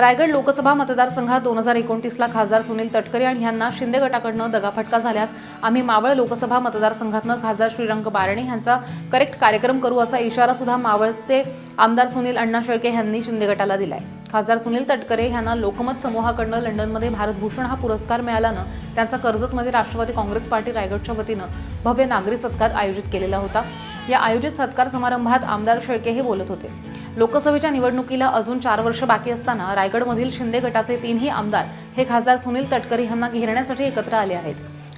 रायगड लोकसभा मतदारसंघात दोन हजार एकोणतीसला खासदार सुनील तटकरे आणि यांना शिंदे गटाकडनं दगाफटका झाल्यास आम्ही मावळ लोकसभा मतदारसंघातनं खासदार श्रीरंग बारणे यांचा करेक्ट कार्यक्रम करू असा इशारा सुद्धा मावळचे आमदार सुनील अण्णा शेळके यांनी शिंदे गटाला दिलाय. खासदार सुनील तटकरे यांना लोकमत समूहाकडनं लंडनमध्ये भारतभूषण हा पुरस्कार मिळाल्यानं त्यांचा कर्जतमध्ये राष्ट्रवादी काँग्रेस पार्टी रायगडच्या वतीनं भव्य नागरी सत्कार आयोजित केलेला होता. या आयोजित सत्कार समारंभात आमदार शेळके हे बोलत होते. लोकसभेच्या निवडणुकीला अजून चार वर्ष बाकी असताना रायगडमधील शिंदे गटाचे तीनही आमदार हे खासदार सुनील तटकरे यांना घेरण्यासाठी एकत्र आले आहेत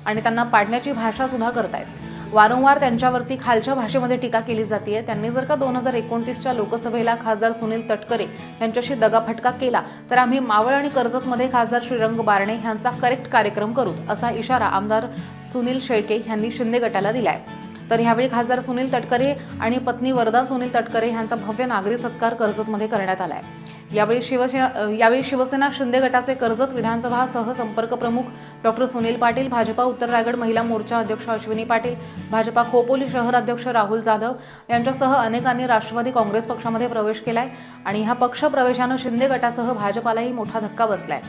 आणि त्यांना पाडण्याची भाषा सुद्धा करतायत. वारंवार त्यांच्यावरती खालच्या भाषेमध्ये टीका केली जाते त्यांनी जर का दोन हजार एकोणतीसच्या लोकसभेला खासदार सुनील तटकरे यांच्याशी दगाफटका केला तर आम्ही मावळ आणि कर्जतमध्ये खासदार श्रीरंग बारणे यांचा करेक्ट कार्यक्रम करू असा इशारा आमदार सुनील शेळके यांनी शिंदे गटाला दिलाय. तर ह्यावेळी खासदार सुनील तटकरे आणि पत्नी वरदा सुनील तटकरे यांचा भव्य नागरी सत्कार कर्जतमध्ये करण्यात आला आहे यावेळी शिवसेना यावेळी शिवसेना शिंदे गटाचे कर्जत विधानसभा सहसंपर्क प्रमुख डॉक्टर सुनील पाटील भाजपा उत्तर रायगड महिला मोर्चा अध्यक्ष अश्विनी पाटील भाजपा खोपोली शहर अध्यक्ष राहुल जाधव यांच्यासह अनेकांनी राष्ट्रवादी काँग्रेस पक्षामध्ये प्रवेश केलाय आणि ह्या पक्ष प्रवेशानं शिंदे गटासह भाजपालाही मोठा धक्का बसलाय.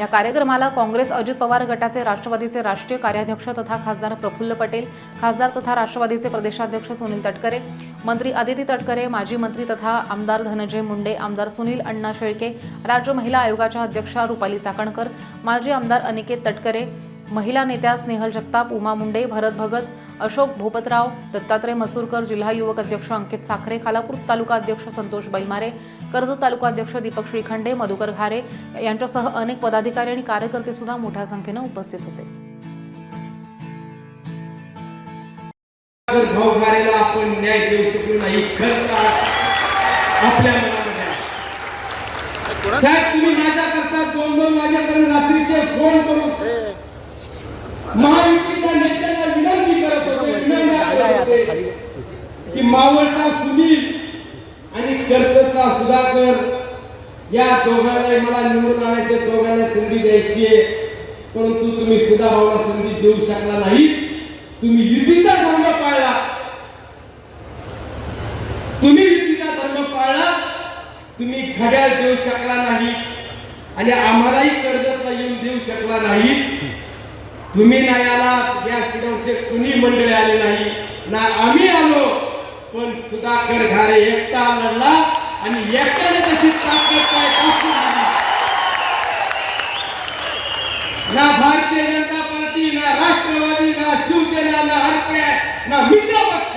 या कार्यक्रमाला काँग्रेस अजित पवार गटाचे राष्ट्रवादीचे राष्ट्रीय कार्याध्यक्ष तथा खासदार प्रफुल्ल पटेल खासदार तथा राष्ट्रवादीचे प्रदेशाध्यक्ष सुनील तटकरे मंत्री अदिती तटकरे माजी मंत्री तथा आमदार धनंजय मुंडे आमदार सुनील अण्णा शेळके राज्य महिला आयोगाच्या अध्यक्षा रुपाली चाकणकर माजी आमदार अनिकेत तटकरे महिला नेत्या स्नेहल जगताप उमा मुंडे भरत भगत अशोक भोपतराव दत्तात्रय मसूरकर जिल्हा युवक अध्यक्ष अंकित साखरे खालापूर तालुका अध्यक्ष संतोष बैमारे कर्जत तालुका अध्यक्ष दीपक श्रीखंडे मधुकर घारे यांच्यासह अनेक पदाधिकारी आणि कार्यकर्ते सुद्धा मोठ्या संख्येनं उपस्थित होते. आपण न्याय देऊ शकलो नाही आपल्या साहेब तुम्ही माझ्या करता दोन दोन रात्रीचे फोन करून महायुतीच्या नेत्यांना विनंती करत होते विनंती करत होते की मावळता सुनी आणि कर्जतचा सुधाकर या दोघांना मला निवडून आणायचे दोघांना संधी द्यायची आहे. परंतु तुम्ही सुद्धा भाऊला संधी देऊ शकला नाही. तुम्ही युतीचा धर्म पाळला. तुम्ही युतीचा धर्म पाळला. तुम्ही घड्याळ देऊ शकला नाही. आणि आम्हालाही कर्जतला येऊन देऊ शकला नाही. तुम्ही नाही आला या पिढवचे कुणी मंडळी आले नाही. ना आम्ही आलो पण सुधाकर घारे एकटा लढला. आणि एकट्याने तशी ताकद काय ना भारतीय जनता पार्टी ना राष्ट्रवादी ना शिवसेना ना हरप्या ना मित्र पक्ष.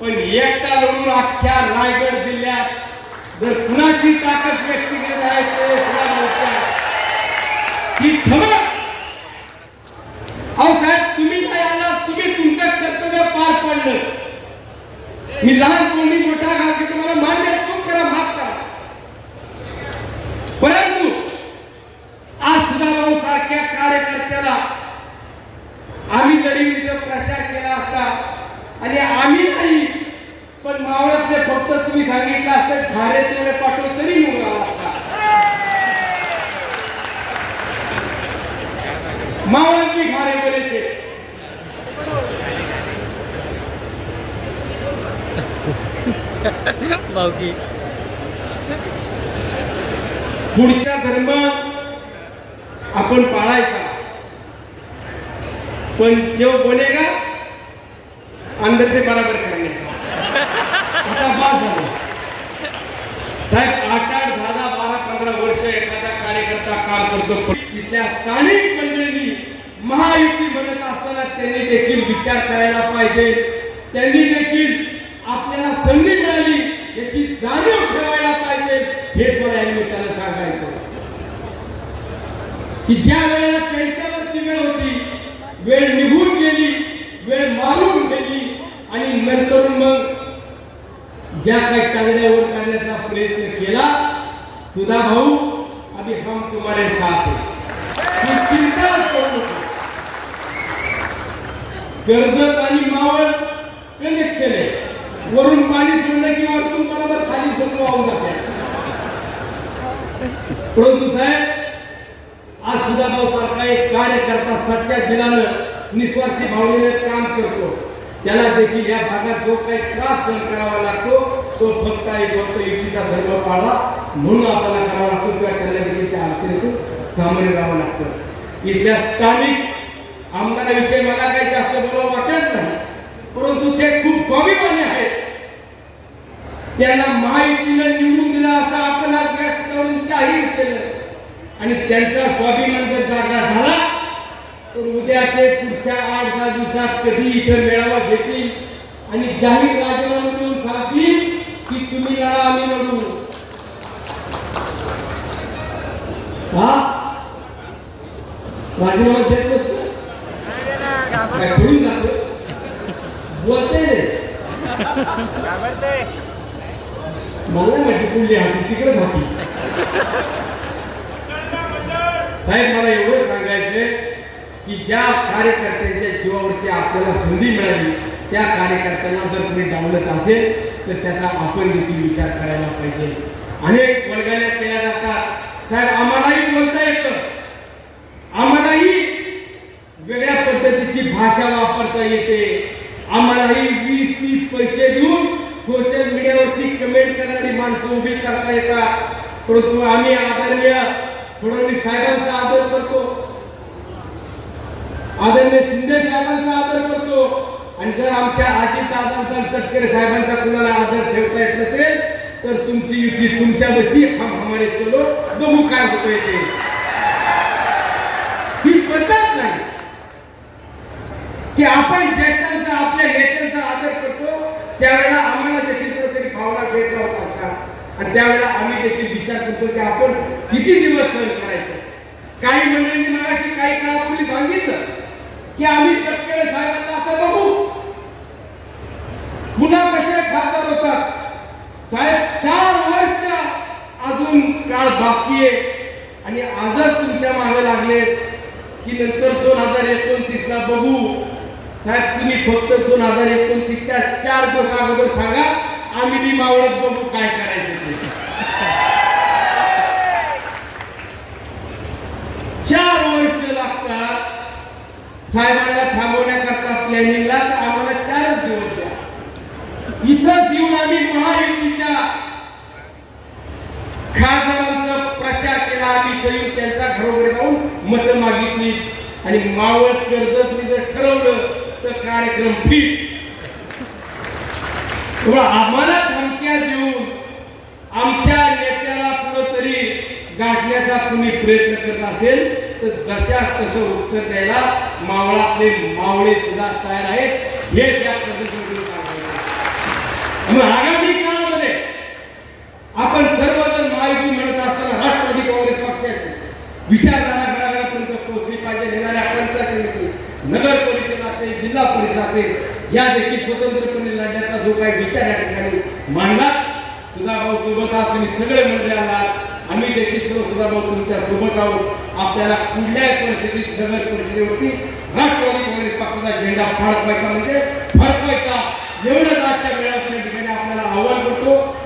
पण एकटा लढून अख्ख्या रायगड जिल्ह्यात जर कुणाची ताकद व्यक्ती केली आहे ते ही अहो साहेब तुम्ही काय आला तुम्ही तुमचं कर्तव्य पार पडलं. मी लहान कोणी मोठा घाल तुम्हाला मान चूक करा माफ करा परंतु आज सुद्धा भाऊ सारख्या कार्यकर्त्याला आम्ही जरी इथं प्रचार केला असता आणि आम्ही नाही पण मावळातले फक्त तुम्ही सांगितलं असतं धारे तेवढे पाठवून तरी आला असता मावळात मी घारे बोलायचे. भाऊकी. पुढचा धर्म आपण पाळायचा. पण जो बोलेगा अंदर से बराबर करणे आता बाद झालं. साहेब आठ आठ दहा दहा बारा पंधरा वर्ष एखादा कार्यकर्ता काम करतो. तिथल्या स्थानिक मंडळींनी महायुती बनत असताना त्यांनी देखील विचार करायला पाहिजे. त्यांनी देखील आपल्याला संधी मिळाली याची जाणीव ठेवायला पाहिजे. हेच मला की ज्या वेळेला त्यांच्यावरती वेळ होती वेळ निघून गेली वेळ मारून गेली आणि नंतर मग ज्या काही कांगड्यावर काढण्याचा प्रयत्न केला तुझा भाऊ आणि हम तुम्हारे साथ हैं. तू चिंता करू नको. कर्जत आणि मावळ कनेक्शन आहे वरून पाणी सोडलं की वरतून बरोबर खाली सोडून वाहून जाते परंतु साहेब आज सुद्धा भाऊ सारखा एक कार्यकर्ता सच्च्या दिलानं निस्वार्थी भावनेने काम करतो. त्याला देखील या भागात जो काही त्रास सहन करावा लागतो तो फक्त एक गोष्ट युतीचा धर्म पाळला म्हणून आपल्याला करावा लागतो किंवा त्यांना देखील अडचणीतून सामोरे जावं लागतं. इथल्या स्थानिक आमदाराविषयी मला काही जास्त बोलावं वाटत नाही परंतु ते खूप स्वाभिमानी आहेत. त्यांना महायुतीनं निवडून दिला असं आपण आज व्यक्त करून जाहीर केलं आणि त्यांचा स्वाभिमान जर जागा झाला तर उद्या ते पुढच्या आठ दहा दिवसात कधी इथं मेळावा घेतील. आणि जाहीर राजीनामा देऊन सांगतील की तुम्ही लढा आम्ही लढू. हा? राजीनामा देत नसतं जातो? बोलते मला माहिती हाती तिकडे हाती साहेब मला एवढं सांगायचंय की ज्या कार्यकर्त्यांच्या जीवावरती आपल्याला संधी मिळाली त्या कार्यकर्त्यांना जर तुम्ही डावलत असेल तर त्याचा आपण देखील विचार करायला पाहिजे. अनेक वर्गाने केल्या जातात साहेब आम्हालाही बोलता येतं. आम्हालाही वेगळ्या पद्धतीची भाषा वापरता येते. आम्हालाही वीस तीस पैसे देऊन सोशल मीडियावरती कमेंट करणारी माणसं उभी करता येतात. परंतु आम्ही आदरणीय फडणवीस साहेबांचा आदर करतो. आदरणीय शिंदे साहेबांचा आदर करतो. आणि जर आमच्या आजी दादांचा तटकरे साहेबांचा कुणाला आदर ठेवता येत नसेल तर तुमची युती तुमच्या बशी हम हमारे चलो. बघू काय होतंय ते. ही पद्धत नाही. की आपण ज्येष्ठांचा आपल्या नेत्यांचा आदर करतो त्यावेळेला आम्हाला देखील कुठेतरी भावना भेटला होता. आणि त्यावेळेला आम्ही देखील विचार करतो की आपण किती दिवस सहन करायचं? काही मंडळींनी मगाशी काही काळापूर्वी सांगितलं की आम्ही तटकरे साहेबांना असं बघू. पुन्हा कसे खासदार होतात? साहेब चार वर्ष अजून काळ बाकी आहे. आणि आजच तुमच्या मागे लागले की नंतर दोन हजार एकोणतीस ला बघू. साहेब तुम्ही फक्त दोन हजार एकोणतीसच्या चार दिवस अगोदर सांगा. आम्ही बी मावळत बघू काय करायचं ते. चार वर्ष लागतात. साहेबांना थांबवण्याकरता प्लॅनिंगला आम्हाला चारच दिवस द्या. इथं येऊन आम्ही महायुतीच्या खासदारांचा प्रचार केला. आम्ही तरी त्यांचा त्यांच्या घरोघरी जाऊन मतं मागितली. आणि मावळ कर्जत जर ठरवलं तर कार्यक्रम फिट तेव्हा आम्हाला धमक्या देऊन आमच्या नेत्याला कुठं तरी गाठण्याचा कुणी प्रयत्न करत असेल तर जशा तसं उत्तर द्यायला मावळातले मावळे सुद्धा तयार आहेत. हे त्या पद्धतीने मग आगामी काळामध्ये आपण सर्वजण माहिती म्हणत असताना राष्ट्रवादी काँग्रेस पक्षाची विचारधारा घराघरापर्यंत पोहोचली पाहिजे येणाऱ्या पंचायत नगर परिषद असेल जिल्हा परिषद असेल या देखील स्वतंत्रपणे लढण्याचा जो काही विचार या ठिकाणी मांडला सुधाभाऊ सोबत आहात तुम्ही सगळे मंडळी आलात. आम्ही देखील सर्व सुधाभाऊ तुमच्यासोबत आहोत. आपल्याला कुठल्याही परिस्थितीत नगर परिषदेवरती राष्ट्रवादी काँग्रेस पक्षाचा झेंडा फडकवायचा म्हणजे फडकवायचा एवढंच आजच्या वेळा ठिकाणी आपल्याला आव्हान करतो.